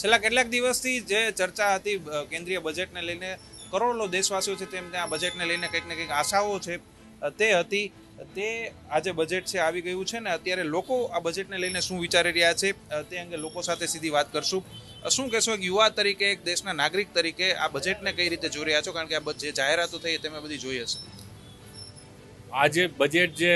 છેલ્લા કેટલાક દિવસથી જે ચર્ચા હતી કેન્દ્રીય બજેટને લઈને, કરોડો દેશવાસીઓ છે તેમને આ બજેટને લઈને કંઈક ને કંઈક આશાઓ છે તે હતી. તે આજે બજેટ છે, આવી ગયું છે ને અત્યારે લોકો આ બજેટને લઈને શું વિચારી રહ્યા છે તે અંગે લોકો સાથે સીધી વાત કરશું. શું કહેશો એક યુવા તરીકે, એક દેશના નાગરિક તરીકે આ બજેટને કઈ રીતે જોઈ રહ્યા છો? કારણ કે આ જે જાહેરાતો થઈ તમે બધી જોઈ હશે. આજે બજેટ જે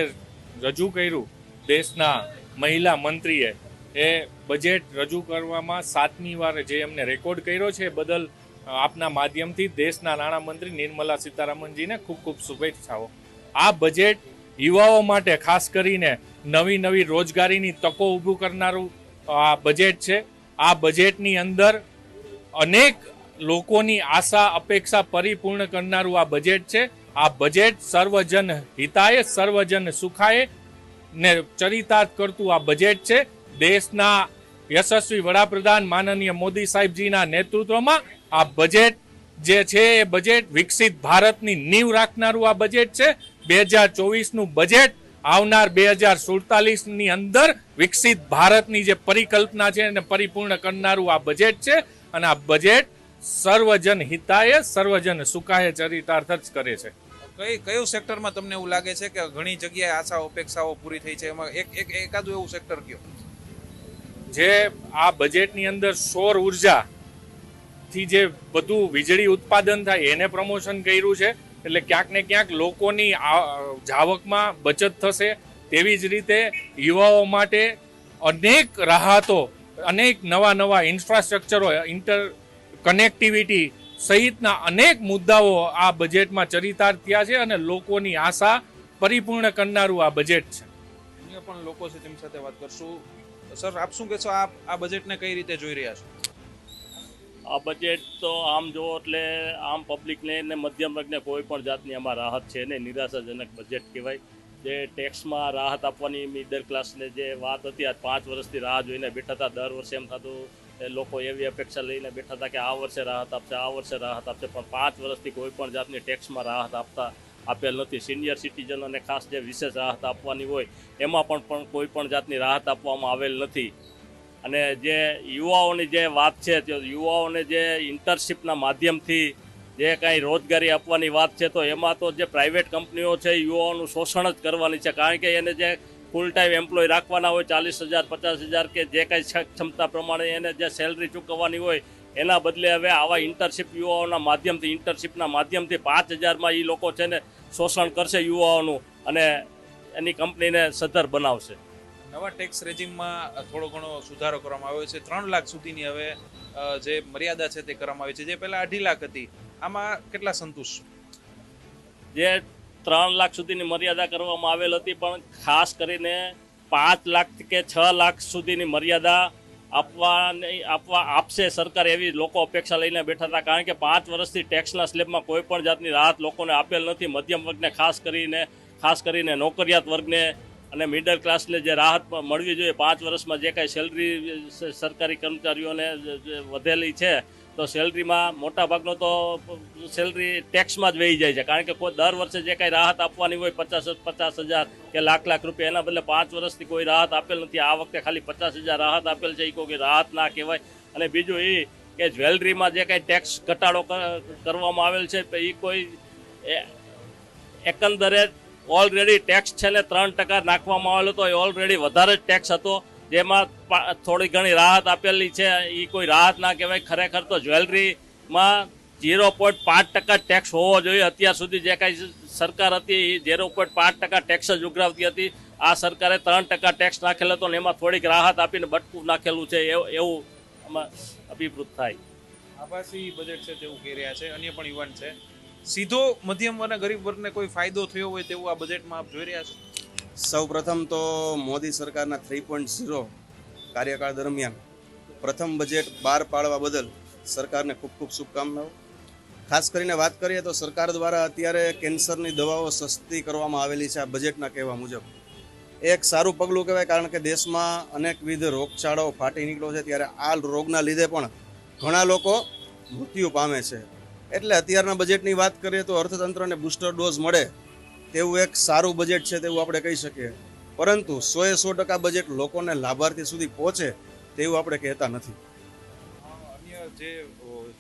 રજૂ કર્યું, દેશના મહિલા મંત્રીએ એ બજેટ રજૂ કરવામાં સાતમી વાર જે એમને રેકોર્ડ કર્યો છે બદલ આપના માધ્યમથી દેશના નાણામંત્રી નિર્મલા સીતારામનજીને ખૂબ ખૂબ શુભેચ્છાઓ. આ બજેટ યુવાઓ માટે ખાસ કરીને નવી નવી રોજગારીની તકો ઊભું કરનારું આ બજેટ છે. આ બજેટની અંદર અનેક લોકોની આશા, અપેક્ષા પરિપૂર્ણ કરનારું આ બજેટ છે. આ બજેટ સર્વજન હિતાય, સર્વજન સુખાય ને ચરિતાર્થ કરતું આ બજેટ છે. દેશના યશસ્વી વડાપ્રધાન માનનીય મોદી સાહેબજીના નેતૃત્વમાં આ બજેટ જે છે, એ બજેટ વિકસિત ભારતની નીવ રાખનારું આ બજેટ છે. બે હજાર ચોવીસનું બજેટ આવનાર બે હજાર સુડતાલીસની અંદર વિકસિત ભારતની જે પરિકલ્પના છે એને પરિપૂર્ણ કરનારું આ બજેટ છે અને આ બજેટ સર્વજન હિતાય, સર્વજન સુખાય ચરિતાર્થ જ કરે છે. કઈ, કયું સેક્ટરમાં તમને એવું લાગે છે કે ઘણી જગ્યાએ આશા, અપેક્ષાઓ પૂરી થઈ છે? એમાં એક એક, એકાદું એવું સેક્ટર કયો? જે આ બજેટની અંદર સૌર ઉર્જાથી જે બધું વીજળી ઉત્પાદન થાય, એને પ્રમોશન કર્યું છે. એટલે ક્યાંક ને ક્યાંક લોકોની જાવકમાં બચત થશે. તેવી જ રીતે યુવાઓ માટે અનેક રાહતો, અનેક નવા નવા ઇન્ફ્રાસ્ટ્રક્ચરો ઇન્ટર કનેક્ટિવિટી સહિતના અનેક મુદ્દાઓ આ બજેટમાં ચરિતાર્થ થયા છે અને લોકોની આશા પરિપૂર્ણ કરનારું આ બજેટ છે. અન્ય પણ લોકો છે તેમ સાથે વાત કરશું. સર, આપ શું કહેશો, આપ આ બજેટને કઈ રીતે જોઈ રહ્યા છો? આ બજેટ તો આમ જુઓ એટલે આમ પબ્લિકને ને મધ્યમ વર્ગને કોઈ પણ જાતની આમાં રાહત છે ને નિરાશાજનક બજેટ કહેવાય. જે ટેક્સમાં રાહત આપવાની મિડલ ક્લાસને જે વાત હતી આ પાંચ વર્ષથી રાહ જોઈને બેઠા હતા. દર વર્ષે એમ થતું એ લોકો એવી અપેક્ષા લઈને બેઠા હતા કે આ વર્ષે રાહત આપશે, આ વર્ષે રાહત આપશે. પણ પાંચ વર્ષથી કોઈ પણ જાતની ટેક્સમાં રાહત આપતા આપેલ નથી સિનિયર સિટીઝનોને ખાસ જે વિશેષ રાહત આપવાની હોય, એમાં પણ કોઈ પણ જાતની રાહત આપવામાં આવેલ નથી. અને જે યુવાઓની જે વાત છે, તે યુવાઓને જે ઇન્ટર્નશીપના માધ્યમથી જે કાંઈ રોજગારી આપવાની વાત છે, તો એમાં તો જે પ્રાઇવેટ કંપનીઓ છે યુવાઓનું શોષણ જ કરવાની છે. કારણ કે એને જે ફૂલ ટાઈમ એમ્પ્લોય રાખવાના હોય, ચાલીસ હજાર, પચાસ હજાર કે જે કાંઈ ક્ષમતા પ્રમાણે એને જે સેલરી ચૂકવવાની હોય એના બદલે હવે આવા ઇન્ટર્નશીપ યુવાઓના માધ્યમથી ઇન્ટર્નશીપના માધ્યમથી પાંચ હજારમાં એ લોકો છે ને શોષણ કરશે યુવાઓનું અને એની કંપનીને સદ્ધર બનાવશે. નવા ટેક્સ રેજિમમાં થોડો ઘણો સુધારો કરવામાં આવ્યો છે. ત્રણ લાખ સુધીની હવે જે મર્યાદા છે તે કરવામાં આવી છે. જે પહેલાં અઢી લાખ હતી. આમાં કેટલા સંતુષ્ટ છો? જે ત્રણ લાખ સુધીની મર્યાદા કરવામાં આવેલ હતી પણ ખાસ કરીને પાંચ લાખ કે છ લાખ સુધીની મર્યાદા આપવાની આપવા આપશે સરકાર એવી લોકો અપેક્ષા લઈને બેઠા હતા. કારણ કે પાંચ વર્ષથી ટેક્સના સ્લેબમાં કોઈ પણ જાતની રાહત લોકોને આપેલ નથી. મધ્યમ વર્ગને ખાસ કરીને ખાસ કરીને નોકરિયાત વર્ગને અને મિડલ ક્લાસને જે રાહત મળવી જોઈએ. પાંચ વર્ષમાં જે કાંઈ સેલરી સરકારી કર્મચારીઓને વધેલી છે તો સેલરીમાં મોટા ભાગનો તો સેલરી ટેક્સમાં જ વહી જાય છે. કારણ કે કોઈ દર વર્ષે જે કાંઈ રાહત આપવાની હોય પચાસ પચાસ હજાર કે લાખ લાખ રૂપિયા, એના બદલે પાંચ વર્ષથી કોઈ રાહત આપેલ નથી. આ વખતે ખાલી પચાસ હજાર રાહત આપેલ છે એ કોઈ રાહત ના કહેવાય. અને બીજું એ કે જ્વેલરીમાં જે કાંઈ ટેક્સ ઘટાડો કરવામાં આવેલ છે, તો એ કોઈ એકંદરે ઓલરેડી ટેક્સ છે ને ત્રણ ટકા નાખવામાં આવેલો હતો. એ ઓલરેડી વધારે જ ટેક્સ હતો. જેમાં થોડી ઘણી રાહત આપેલી છે. એ કોઈ રાહત ના કહેવાય. ખરેખર તો જ્વેલરીમાં ઝીરો પોઈન્ટ પાંચ ટકા ટેક્સ હોવો જોઈએ. અત્યાર સુધી જે કાંઈ સરકાર હતી એ ઝીરો પોઈન્ટ પાંચ ટકા ટેક્સ જ ઉઘરાવતી હતી. આ સરકારે ત્રણ ટકા ટેક્સ નાખેલો હતો ને એમાં થોડીક રાહત આપીને બટકું નાખેલું છે. એવું આમાં અભિપ્રાય થાય. આભાસી બજેટ છે તેવું કહી રહ્યા છે. અન્ય પણ યુવાન છે. સીધો મધ્યમ વર્ગ ગરીબ વર્ગને કોઈ ફાયદો થયો હોય તેવું આ બજેટમાં આપ જોઈ રહ્યા છો? સૌ પ્રથમ તો મોદી સરકારના થ્રી પોઈન્ટ ઝીરો કાર્યકાળ દરમિયાન પ્રથમ બજેટ બહાર પાડવા બદલ સરકારને ખૂબ ખૂબ શુભકામનાઓ. ખાસ કરીને વાત કરીએ તો સરકાર દ્વારા અત્યારે કેન્સરની દવાઓ સસ્તી કરવામાં આવેલી છે આ બજેટના કહેવા મુજબ. એક સારું પગલું કહેવાય કારણ કે દેશમાં અનેકવિધ રોગચાળો ફાટી નીકળ્યો છે. ત્યારે આ રોગના લીધે પણ ઘણા લોકો મૃત્યુ પામે છે. એટલે અત્યારના બજેટની વાત કરીએ તો અર્થતંત્રને બુસ્ટર ડોઝ મળે. તેવું એક સારું બજેટ છે તેવું આપણે કહી શકીએ. પરંતુ સોએ સો ટકા બજેટ લોકોને લાભાર્થી સુધી પહોંચે તેવું આપણે કહેતા નથી. અન્ય જે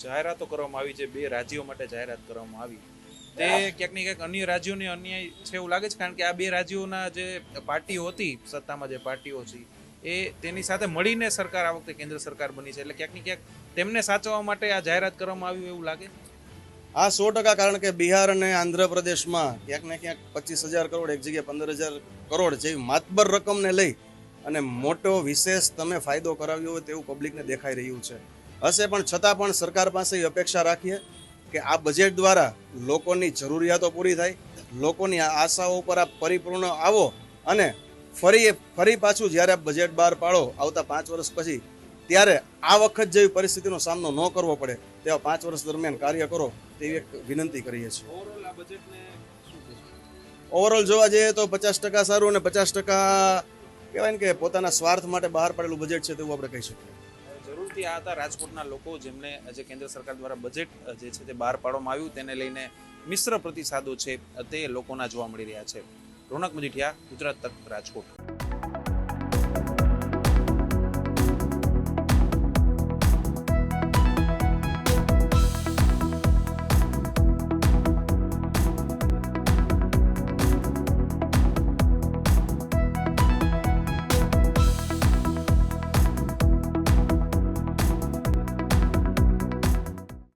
જાહેરાતો કરવામાં આવી છે બે રાજ્યો માટે જાહેરાત કરવામાં આવી તે ક્યાંક ને ક્યાંક અન્ય રાજ્યોને અન્યાય છે એવું લાગે છે કારણ કે આ બે રાજ્યોના જે પાર્ટીઓ હતી સત્તામાં જે પાર્ટીઓ છે એ તેની સાથે મળીને સરકાર આ વખતે કેન્દ્ર સરકાર બની છે. એટલે ક્યાંક ને ક્યાંક તેમને સાચવવા માટે આ જાહેરાત કરવામાં આવ્યું એવું લાગે? આ સો ટકા કારણ કે બિહાર અને આંધ્રપ્રદેશમાં ક્યાંક ને ક્યાંક પચીસ હજાર કરોડ, એક જગ્યાએ પંદર હજાર કરોડ જેવી માતબર રકમને લઈ અને મોટો વિશેષ તમે ફાયદો કરાવ્યો હોય તેવું પબ્લિકને દેખાઈ રહ્યું છે. હશે પણ છતાં પણ સરકાર પાસે એ અપેક્ષા રાખીએ કે આ બજેટ દ્વારા લોકોની જરૂરિયાતો પૂરી થાય, લોકોની આશાઓ ઉપર આ પરિપૂર્ણ આવો અને ફરી ફરી પાછું જ્યારે આ બજેટ બહાર પાડો, આવતા પાંચ વર્ષ પછી, ત્યારે આ વખત જેવી પરિસ્થિતિનો સામનો ન કરવો પડે, તેવા પાંચ વર્ષ દરમિયાન કાર્ય કરો. તેવી એક વિનંતી કરીએ છીએ. ઓવરઓલ જોવા જઈએ તો પચાસ ટકા સારું અને પચાસ ટકા કહેવાય ને કે પોતાના સ્વાર્થ માટે બહાર પાડેલું બજેટ છે તેવું આપણે કહી શકીએ. જરૂરથી આ હતા રાજકોટના લોકો જેમને જે કેન્દ્ર સરકાર દ્વારા બજેટ જે છે તે બહાર પાડવામાં આવ્યું તેને લઈને મિશ્ર પ્રતિસાદો છે તે લોકોના જોવા મળી રહ્યા છે. રોનક મજીઠિયા ગુજરાત તક રાજકોટ.